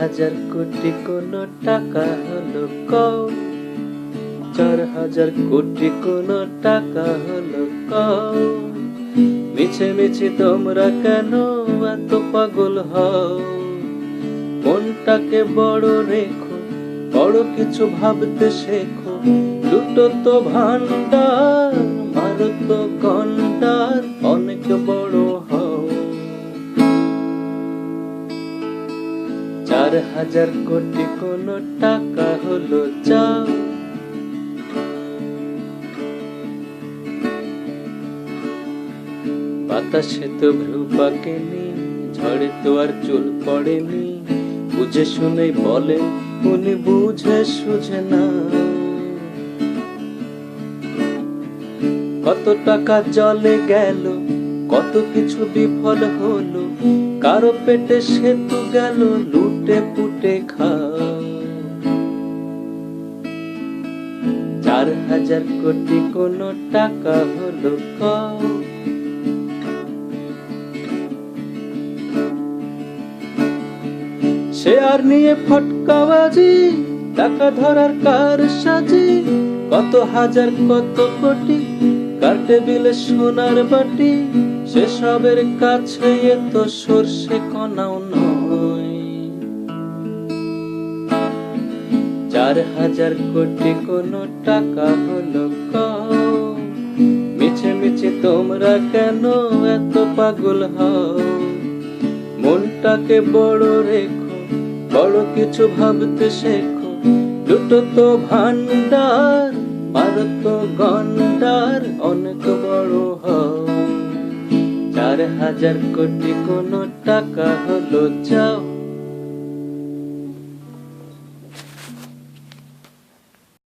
হাজার কোটি কোন টাকা হলো কও। চার হাজার কোটি কোন টাকা হলো কও। মিছে মিছে তোমরা কেন এত পাগল হও? মনটাকে বড় রেখো, বড় কিছু ভাবতে শেখো। দুটো তো ভান্ডার মারো তো গন্ডার চার হাজার কোটি কোন টাকা হলো চা বাতাসে তো ভ্রু পাকেনি, ঝড়ে তো আর চুল পড়েনি। বুঝে শুনে বলে, উনি বুঝে সুঝে না। কত টাকা জলে গেল কত কিছু বিফল হলো, কারও পেটে সেতু গেল, লুটে পুটে খা চার হাজার কোটি কোন টাকা হলো কও শেয়ার নিয়ে ফটকাবাজি টাকা ধরার কার সাজি, কত হাজার কত কোটি, কার টেবিলে সোনার বাটি সেসবের কাছে এ তো সর্ষে কণাও নয়। চার হাজার কোটি কোন টাকা হলো মিছে মিছে তোমরা কেন এত পাগল হও? মনটাকে বড় রেখো, বড় কিছু ভাবতে শেখো। দুটো তো ভান্ডার পারো তো গন্ডার অনেক হাজার কোটি কোন টাকা হলো চাও